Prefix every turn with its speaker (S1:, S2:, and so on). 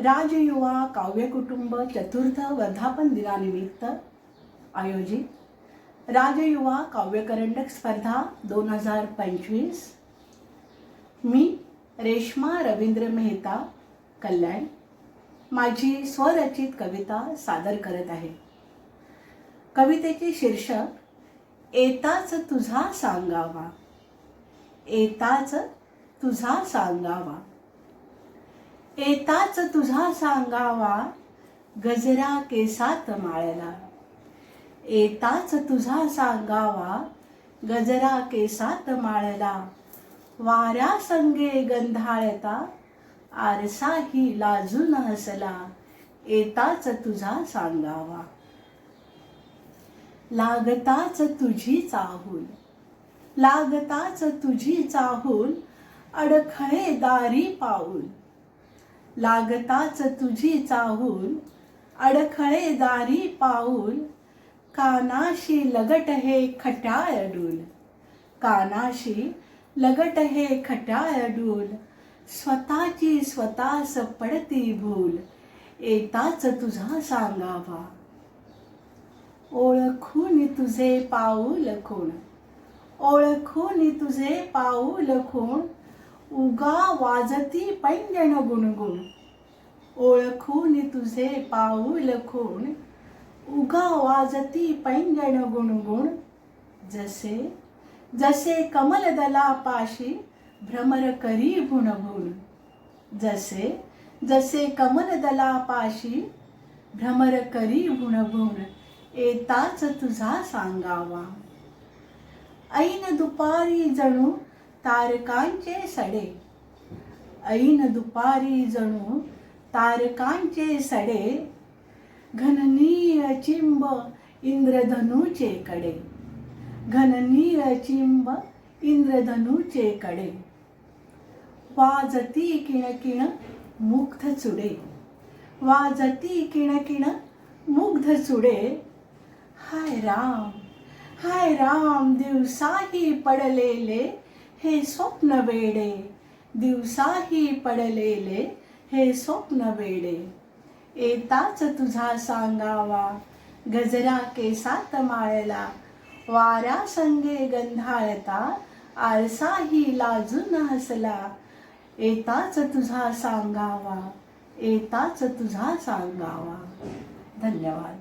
S1: राजयुवा काव्यकुटुंब चतुर्थ वर्धापन दिनानिमित्त आयोजित राजयुवा काव्यकरंडक स्पर्धा दोन हजार पंचवीस. मी रेश्मा रवींद्र मेहता कल्याण माझी स्वरचित कविता सादर करत आहे. कवितेचे शीर्षक येताच तुझा सांगावा. येताच तुझा सांगावा. येताच तुझा सांगावा गजरा केसात माळला. येताच तुझा सांगावा गजरा केसात माळला. वाऱ्या संगे गंधाळता आरसाही लाजून हसला. येताच तुझा सांगावा. लागताच तुझी चाहूल लागताच तुझी चाहूल अडखळे दारी पाऊल. लागताच तुझी चाहूल अडखळे दारी पाऊल. कानाशी लगट हे खट्याळ डूल कानाशी लगट हे खट्याळ डूल. स्वतःची स्वतःस पडती भूल येताच तुझा सांगावा. ओळखून तुझे पाऊल कोण ओळखून तुझे पाऊल कोण उगा वाजती पैंजण गुणगुण. ओळखून तुझे पाऊल खूण. उगा वाजती पैंजण गुणगुण. जसे जसे कमलदलापाशी भ्रमर करी भुणभुण. जसे जसे कमलदलापाशी भ्रमर करी भुणभुण. येताच तुझा सांगावा. ऐन दुपारी जणू तारकांचे सडे. ऐन दुपारी जणू तारकांचे सडे. घननीय चिंब इंद्रधनूचे कडे. घननीय चिंब इंद्रधनूचे कडे. वाजती किणकिण मुग्ध चुडे. वाजती किणकिण मुग्ध चुडे. हाय राम हाय राम दिवसाही पडलेले हे स्वप्न वेडे दिवसाही पडलेले हे स्वप्न वेडे. येताच तुझा सांगावा गजरा केसात माळला. वारा संगे गंधाळता आरसाही लाजून हसला. येताच तुझा सांगावा येताच तुझा सांगावा. धन्यवाद.